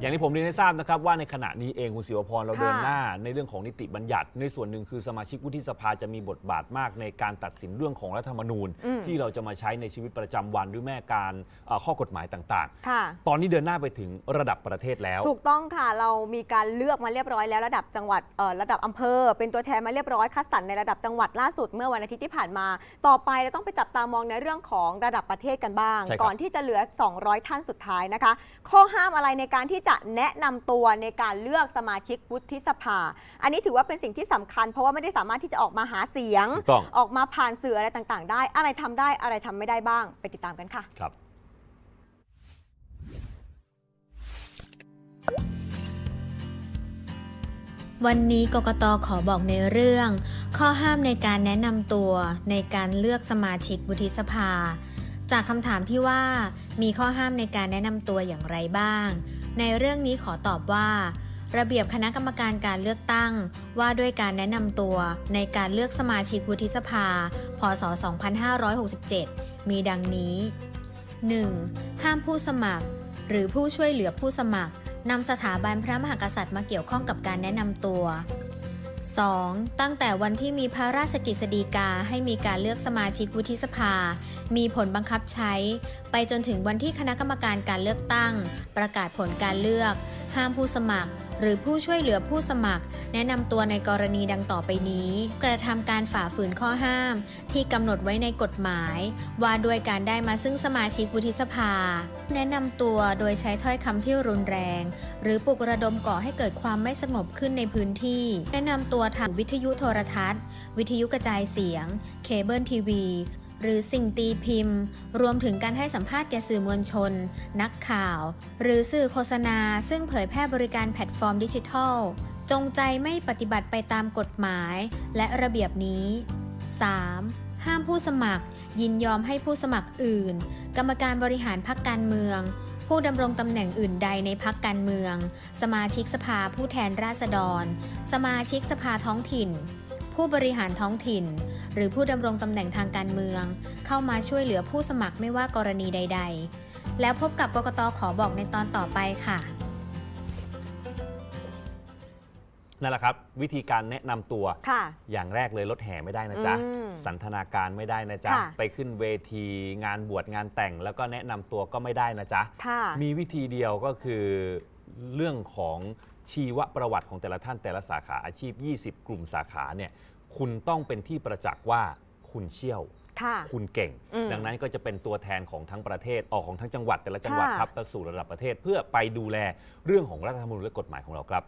อย่างที่ผมเรียนให้ทราบนะครับว่าในขณะนี้เองคุณศิวพรเราค่ะเดินหน้า ในเรื่องของนิติบัญญัติ ในส่วนหนึ่งคือสมาชิกวุฒิสภาจะมีบทบาทมากในการตัดสินเรื่องของรัฐธรรมนูญ อืม ที่เราจะมาใช้ในชีวิตประจำวันหรือแม้การเอ่อข้อกฎหมายต่างค่ะ ๆ ตอนนี้เดินหน้าไปถึงระดับประเทศแล้ว ถูกต้องค่ะ เรามีการเลือกมาเรียบร้อยแล้วระดับจังหวัดเอ่อระดับอำเภอ เป็นตัวแทนมาเรียบร้อยคัดสรรในระดับจังหวัดล่าสุดเมื่อวันอาทิตย์ที่ผ่านมา ต่อไปเราต้องไปจับตามองในเรื่องของระดับประเทศกันบ้าง ใช่ครับ ก่อนที่จะเหลือ 200 ท่านสุดท้ายนะคะ ข้อห้ามอะไรในการที่จะแนะนำตัวในการเลือกสมาชิกวุฒิสภา อันนี้ถือว่าเป็นสิ่งที่สำคัญ เพราะว่าไม่ได้สามารถที่จะออกมาหาเสียงถูกต้องออกมาผ่านสื่ออะไรต่างๆ ได้ อะไรทำได้อะไรทำไม่ได้บ้าง ไปติดตามกันค่ะครับวันนี้กกตขอบอกในเรื่อง ข้อห้ามในการแนะนำตัวในการเลือกสมาชิกวุฒิสภา จากคำถามที่ว่า มีข้อห้ามในการแนะนำตัวอย่างไรบ้าง ในเรื่องนี้ขอตอบว่า ระเบียบคณะกรรมการการเลือกตั้ง ว่าด้วยการแนะนำตัวในการเลือกสมาชิกวุฒิสภา พศ 2567 มีดังนี้ 1. ห้ามผู้สมัคร หรือผู้ช่วยเหลือผู้สมัครนำสถาบันพระมหากษัตริย์มาเกี่ยวข้องกับการแนะนำตัว 2. ตั้งแต่วันที่มีพระราชกฤษฎีกาให้มีการเลือกสมาชิกวุฒิสภา มีผลบังคับใช้ ไปจนถึงวันที่คณะกรรมการการเลือกตั้ง ประกาศผลการเลือก ห้ามผู้สมัคร หรือผู้ช่วยเหลือผู้สมัคร แนะนำตัวในกรณีดังต่อไปนี้ กระทำการฝ่าฝืนข้อห้าม ที่กำหนดไว้ในกฎหมาย ว่าด้วยการได้มาซึ่งสมาชิกวุฒิสภา แนะนำตัวโดยใช้ถ้อยคำที่รุนแรง หรือปลุกระดมก่อให้เกิดความไม่สงบขึ้นในพื้นที่ แนะนำตัวทางวิทยุโทรทัศน์ วิทยุกระจายเสียง เคเบิลทีวี หรือสิ่งตีพิมพ์ รวมถึงการให้สัมภาษณ์แก่สื่อมวลชน นักข่าว หรือสื่อโฆษณา ซึ่งเผยแพร่บริการแพลตฟอร์มดิจิทัล จงใจไม่ปฏิบัติไปตามกฎหมาย และระเบียบนี้ 3. ห้ามผู้สมัคร ยินยอมให้ผู้สมัครอื่น กรรมการบริหารพรรคการเมือง ผู้ดำรงตำแหน่งอื่นใดในพรรคการเมือง สมาชิกสภาผู้แทนราษฎร สมาชิกสภาท้องถิ่น ผู้บริหารท้องถิ่น หรือผู้ดำรงตำแหน่งทางการเมือง เข้ามาช่วยเหลือผู้สมัครไม่ว่ากรณีใด ๆ แล้วพบกับกกตขอบอกในตอนต่อไปค่ะนั่นแหละครับ วิธีการแนะนำตัวค่ะอย่างแรกเลยรถแห่ไม่ได้นะจ๊ะอืมสันทนาการไม่ได้นะจ๊ะค่ะไปขึ้นเวทีงานบวชงานแต่ง แล้วก็แนะนำตัวก็ไม่ได้นะจ๊ะค่ะมีวิธีเดียวก็คือเรื่องของ ชีวประวัติของแต่ละท่านแต่ละสาขาอาชีพ 20 กลุ่มสาขาเนี่ยคุณต้องเป็นที่ประจักษ์ว่าคุณเชี่ยวค่ะคุณเก่งอืมดังนั้นก็จะเป็นตัวแทนของทั้งประเทศออกของทั้งจังหวัดแต่ละจังหวัดค่ะครับไปสู่ระดับประเทศเพื่อไปดูแลเรื่องของรัฐธรรมนูญและกฎหมายของเราครับ